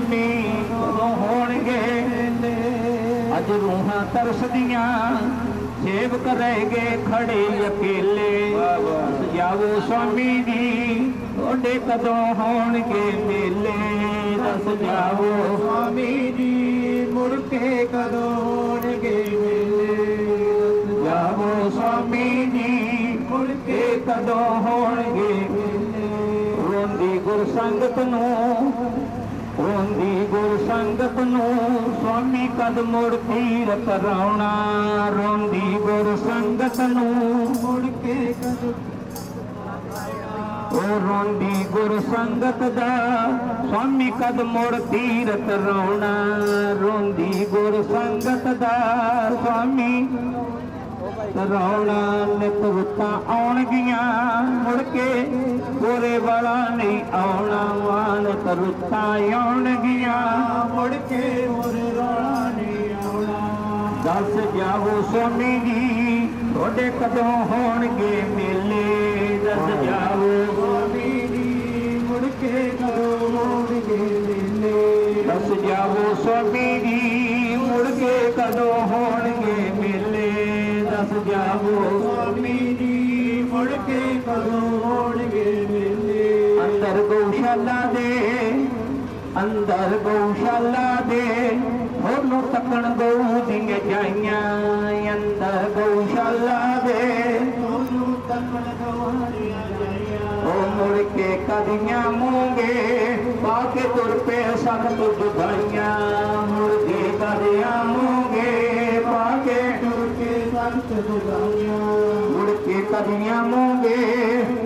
ਸੁਆਮੀ ਕਦੋਂ ਹੋਣਗੇ। ਅੱਜ ਰੂਹਾਂ ਤਰਸਦੀਆਂ ਸੇਵਕ ਰਹਿ ਗਏ ਖੜੇ ਅਕੇਲੇ। ਜਾਵੋ ਸੁਆਮੀ ਜੀ ਤੁਹਾਡੇ ਕਦੋਂ ਹੋਣਗੇ ਮੇਲੇ? ਦੱਸ ਜਾਵੋ। ਸੁਆਮੀ ਜੀ ਮੁੜ ਕੇ ਕਦੋਂ ਹੋਣਗੇ ਮੇਲੇ? ਜਾਵੋ ਸੁਆਮੀ ਜੀ ਮੁੜ ਕੇ ਕਦੋਂ ਹੋਣਗੇ ਰੋਂਦੀ ਗੁਰ ਸੰਗਤ ਨੂੰ ਰੋਂਦੀ ਗੁਰ ਸੰਗਤ ਨੂੰ ਸੁਆਮੀ ਕਦ ਮੁੜ ਤੀਰ ਕਰਾਉਣਾ ਰੋਂਦੀ ਗੁਰ ਸੰਗਤ ਨੂੰ ਮੁੜ ਕੇ ਕਦੋਂ ਉਹ ਰੋਂਦੀ ਗੁਰ ਸੰਗਤ ਦਾ ਸਵਾਮੀ ਕਦ ਮੁੜ ਤੀਰਤ ਰੋਣਾ? ਰੋਂਦੀ ਗੁਰ ਸੰਗਤ ਦਾ ਸਵਾਮੀ ਰੌਣਾ ਨਿਤ ਰੁੱਤਾਂ ਆਉਣਗੀਆਂ ਮੁੜ ਕੇ ਗੋਰੇ ਵਾਲਾ ਨਹੀਂ ਆਉਣਾ ਵਾਨਤ ਰੁੱਤਾਂ ਆਉਣਗੀਆਂ ਮੁੜ ਕੇ ਹੋਰ ਰੌਲਾ ਨਹੀਂ ਆਉਣਾ ਦੱਸ ਜਾਓ ਸੁਆਮੀ ਜੀ ਤੁਹਾਡੇ ਕਦੋਂ ਹੋਣਗੇ ਮੇਲੇ? ਦੱਸ ਜਾਓ ਸੁਆਮੀ ਜੀ, ਮੁੜ ਕੇ ਕਦੋਂ ਹੋਣਗੇ ਮੇਲੇ? ਦੱਸ ਜਾਓ ਸੁਆਮੀ ਜੀ, ਮੁੜ ਕੇ ਕਦੋਂ ਹੋਣ ਦੱਸ ਜਾਵੋ। ਸੁਆਮੀ ਜੀ ਮੁੜ ਕੇ ਕਦੋਂ ਹੋਣਗੇ ਮੇਲੇ? ਅੰਦਰ ਗਊਸ਼ਾਲਾ ਦੇ ਅੰਦਰ ਗਊਸ਼ਾਲਾ ਦੇ ਹੋਰੋਂ ਤੱਕਣ ਗਊ ਦੀਆਂ ਜਾਈਆਂ ਅੰਦਰ ਗਊਸ਼ਾਲਾ ਦੇ। ਤੁਹਾਨੂੰ ਤੱਕਣ ਗਵਾਰੀਆਂ ਜਾਈਆਂ। ਉਹ ਮੁੜ ਕੇ ਕਦੀਆਂ ਮੂੰਗੇ ਪਾ ਕੇ ਤੁਰ ਪਏ ਸਖਤ ਜੁਦਾਈਆਂ ਮੁੜ ਮੂੰਗੇ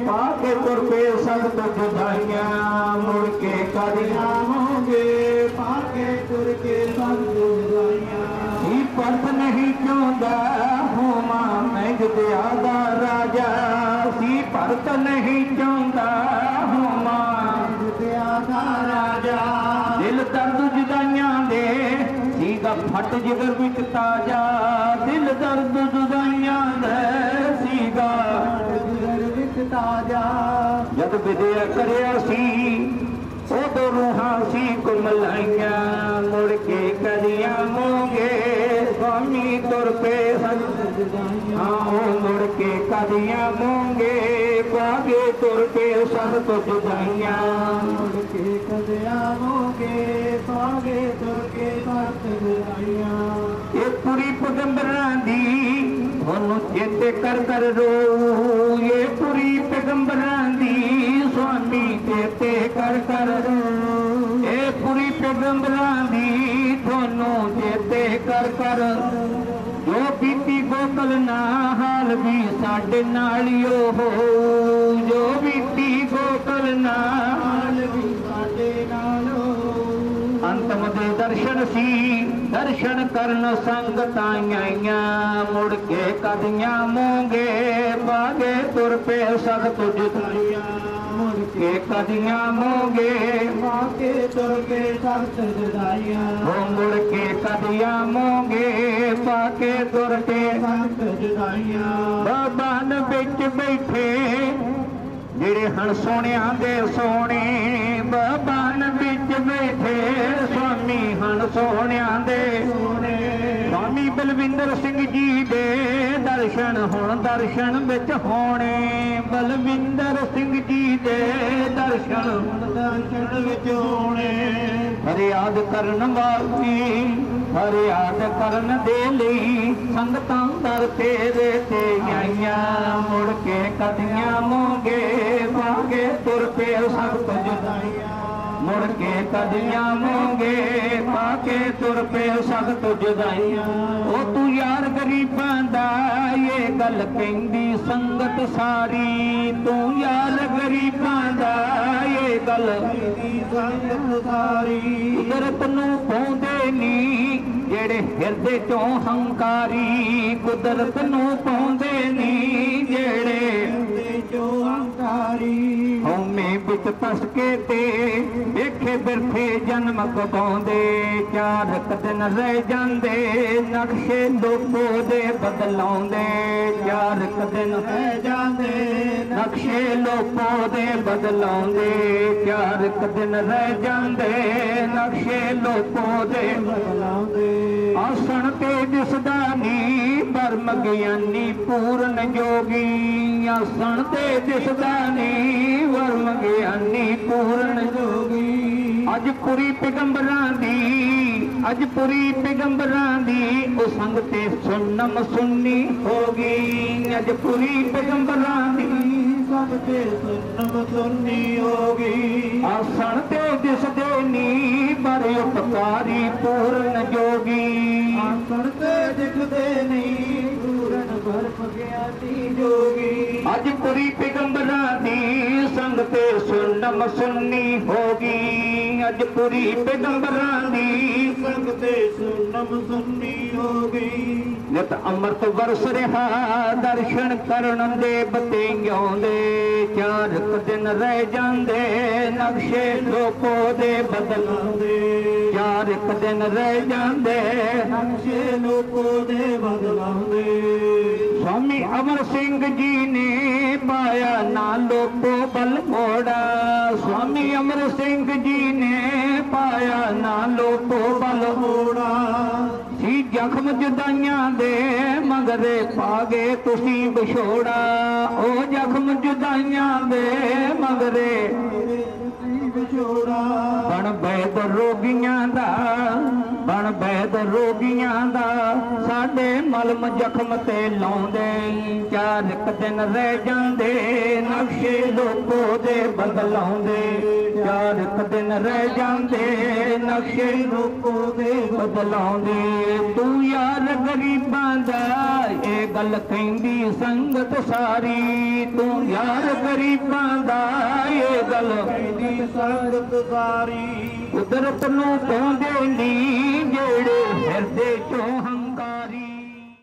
ਪਾ ਕੇ ਤੁਰ ਪਏ ਸਖਤ ਜੁਦਾਈਆਂ ਮੁੜ ਕੇ ਕਦੀਆਂ ਆਵਾਂਗੇ ਪਾ ਕੇ ਤੁਰ ਕੇ ਸੰਤ ਜੁਦਾਈਆਂ ਹੀ ਪਰਤ ਨਹੀਂ ਚਾਹੁੰਦਾ ਹੋਵਾਂ ਮੈਂ ਜਦਿਆ ਦਾ ਰਾਜਾ। ਸੀ ਪਰਤ ਨਹੀਂ ਚਾਹੁੰਦਾ ਹੋਵਾਂ ਜੁਦਿਆ ਦਾ ਰਾਜਾ। ਦਿਲ ਦਰਦ ਜੁਦਾਈਆਂ ਦੇ ਸੀਗਾ ਫਟ ਜਿਗਰ ਵਿੱਚ ਤਾਜਾ। ਦਿਲ ਦਰਦ ਤਾਜਾ ਜਦ ਵਿਦਿਆ ਕਰਿਆ ਸੀ ਉਦੋਂ ਰੂਹਾਂ ਸੀ ਕੁਮਲਾਈਆਂ। ਮੁੜ ਕੇ ਕਦੀਆਂ ਮੋਗੇ ਸਵਾਮੀ ਤੁਰ ਪਏ ਸਨ। ਹਾਂ ਉਹ ਮੁੜ ਕੇ ਕਦੀਆਂ ਮੋਗੇ ਬਾਗੇ ਤੁਰ ਕੇ ਸਭ ਤੋਂ ਜੁਦਾਈਆਂ ਮੁੜ ਕੇ ਕਦੇ ਆਵੋਗੇ ਪਾਗੇ ਤੁਰ ਕੇ ਸੰਤ ਜੁਦਾਈਆਂ ਇਹ ਪੂਰੀ ਪੈਗੰਬਰਾਂ ਦੀ ਤੁਹਾਨੂੰ ਚੇਤੇ ਕਰ ਕਰ ਰੋ। ਇਹ ਪੂਰੀ ਪੈਗੰਬਰਾਂ ਦੀ ਸੁਆਮੀ ਚੇਤੇ ਕਰ ਕਰ ਰੋ। ਇਹ ਪੂਰੀ ਪੈਗੰਬਰਾਂ ਦੀ ਤੁਹਾਨੂੰ ਚੇਤੇ ਕਰ ਕਰ ਜੋ ਬੀਤੀ ਗੋਕਲ ਨਾ ਹਾਲ ਵੀ ਸਾਡੇ ਨਾਲ ਹੀ ਉਹ। ਜੋ ਬੀਤੀ ਗੋਕਲ ਨਾ ਸੀ ਦਰਸ਼ਨ ਕਰਨ ਸੰਗਤਾਂ ਆਈਆਂ ਮੁੜ ਕੇ ਕਦੀਆਂ ਮੂੰਗੇ ਬਾਗੇ ਤੁਰ ਪਏ ਸਖਤ ਜੁਦਾਈਆਂ ਮੁੜ ਕੇ ਕਦੀਆਂ ਮੂੰਗੇ ਪਾਕੇ ਤੁਰ ਕੇ ਸੰਤ ਜੁਦਾਈਆਂ ਉਹ ਮੁੜ ਕੇ ਕਦੀਆਂ ਮੂੰਗੇ ਬਾਗੇ ਤੁਰ ਕੇ ਸੰਤ ਜੁਦਾਈਆਂ ਬਾਬਾਨ ਵਿੱਚ ਬੈਠੇ ਜਿਹੜੇ ਹਣ ਸੋਹਣਿਆਂ ਦੇ ਸੋਹਣੇ ਬਾਬਾਨ ਵਿੱਚ ਬੈਠੇ ਸੁਆਮੀ ਹਣ ਸੋਹਣਿਆਂ ਦੇ। ਸਵਾਮੀ ਬਲਵਿੰਦਰ ਸਿੰਘ ਜੀ ਦੇ ਦਰਸ਼ਨ ਹੁਣ ਦਰਸ਼ਨ ਵਿੱਚ ਹੋਣੇ। ਬਲਵਿੰਦਰ ਸਿੰਘ ਜੀ ਦੇ ਦਰਸ਼ਨ ਦਰਸ਼ਨ ਵਿੱਚ ਹੋਣੇ। ਫਰਿਆਦ ਕਰਨ ਵਾਲੀ, ਫਰਿਆਦ ਕਰਨ ਦੇ ਲਈ ਸੰਗਤਾਂ ਦਰ ਤੇਰੇ ਤੇ ਆਈਆਂ। ਮੁੜ ਕੇ ਕਦੀਆਂ ਮੋਗੇ ਵਾਗੇ ਤੁਰ ਪਏ ਸਭ ਤੋਂ ਜੁਦਾਈਆਂ। ਮੁੜ ਕੇ ਕਦੀਆਂ ਮੋਗੇ ਪਾਕੇ ਤੁਰ ਪਏ ਸਖਤ ਜੁਦਾਈਆਂ ਉਹ ਤੂੰ ਯਾਰ ਗਰੀਬਾਂ ਦਾ, ਇਹ ਗੱਲ ਕਹਿੰਦੀ ਸੰਗਤ ਸਾਰੀ। ਤੂੰ ਯਾਰ ਗਰੀਬਾਂ ਦਾ, ਇਹ ਗੱਲ ਦੀ ਸੰਗਤ ਸਾਰੀ। ਕੁਦਰਤ ਨੂੰ ਪਾਉਂਦੇ ਨੀ, ਜਿਹੜੇ ਹਿਰਦੇ ਚੋਂ ਹੰਕਾਰੀ। ਕੁਦਰਤ ਨੂੰ ਪਾਉਂਦੇ ਨੀ ਜਿਹੜੇ ਵਿੱਚ ਫਸ ਤੇ ਵੇਖੇ ਬਿਰਥੇ ਜਨਮ ਗਵਾਉਂਦੇ ਚਾਰ ਕੁ ਦਿਨ ਰਹਿ ਜਾਂਦੇ, ਨਕਸ਼ੇ ਲੋਕੋ ਦੇ ਬਦਲਾਉਂਦੇ, ਚਾਰ ਕੁ ਦਿਨ ਰਹਿ ਜਾਂਦੇ, ਨਕਸ਼ੇ ਲੋਕੋ ਦੇ ਬਦਲਾਉਂਦੇ, ਚਾਰ ਕੁ ਦਿਨ ਰਹਿ ਜਾਂਦੇ, ਨਕਸ਼ੇ ਲੋਕੋ ਦੇ ਬਦਲਾਉਂਦੇ। ਆਸਣ ਤੇ ਦਿਸਦਾ ਨੀ ਪਰਮ ਗਿਆਨੀ ਪੂਰਨ ਜੋਗੀ ਆਸਣ ਤੇ ਦਿਸਦਾ ਨੀ ਪਰਮ ਗਿਆਨੀ ਪੂਰਨ ਜੋਗੀ। ਅੱਜ ਪੁਰੀ ਪੈਗੰਬਰਾਂ ਦੀ, ਅੱਜ ਪੁਰੀ ਪੈਗੰਬਰਾਂ ਦੀ ਉਹ ਸੰਗ ਤੇ ਸੁਨਮ ਸੁਨਨੀ ਹੋ ਗਈ ਅੱਜ ਪੁਰੀ ਪੈਗੰਬਰਾਂ ਦੀ ਸਭ ਤੇ ਸੁਨਮ ਸੁਨੀ ਹੋਗੀ। ਆਸਣ ਤੇ ਦਿਸਦੇ ਨੀ ਪਰ ਉਪਕਾਰੀ ਪੂਰਨ ਜੋਗੀ। ਸੁਨਮ ਸੁੰਨੀ ਹੋ ਗਈ। ਅੱਜ ਪੁਰੀ ਪੈਗੰਬਰਾਂ ਦੀ ਸੰਗ ਸੁਨਮ ਸੁਨੀ ਹੋਗੀ ਨਿਤ ਅੰਮ੍ਰਿਤ ਵਰਸ ਰਿਹਾ, ਦਰਸ਼ਨ ਕਰਨ ਦੇ ਬਤਿਆਂ ਦੇ ਚਾਰ ਦਿਨ ਰਹਿ ਜਾਂਦੇ, ਨਕਸ਼ੇ ਲੋਕੋ ਦੇ ਬਦਲਾਉਂਦੇ। ਚਾਰ ਦਿਨ ਰਹਿ ਜਾਂਦੇ, ਨਕਸ਼ੇ ਲੋਕੋ ਦੇ ਬਦਲਾਉਂਦੇ। ਸਵਾਮੀ ਅਮਰ ਸਿੰਘ ਜੀ ਨੇ ਪਾਇਆ ਨਾ ਲੋਕੋ ਬਲ ਮੋੜਾ ਸਵਾਮੀ ਅਮਰ ਸਿੰਘ ਜੀ ਨੇ ਪਾਇਆ ਨਾ ਲੋਕੋ ਬਲ ਹੋੜਾ ਸੀ ਜ਼ਖਮ ਜੁਦਾਈਆਂ ਦੇ ਮਗਰੇ ਪਾਗੇ ਤੁਸੀਂ ਵਿਛੋੜਾ। ਉਹ ਜ਼ਖਮ ਜੁਦਾਈਆਂ ਦੇ ਮਗਰੇ ਵਿਛੋੜਾ। ਬਣ ਬੈਦ ਰੋਗੀਆਂ ਦਾ ਬਣ ਬੈਦ ਰੋਗੀਆਂ ਦਾ। मलम जखम ते लांद अचानके चारक रहंदे नक्शे लोको बदिले तूं यादि करी पल की संगत सारी तूं यादि करी पलत सारी कुदरती च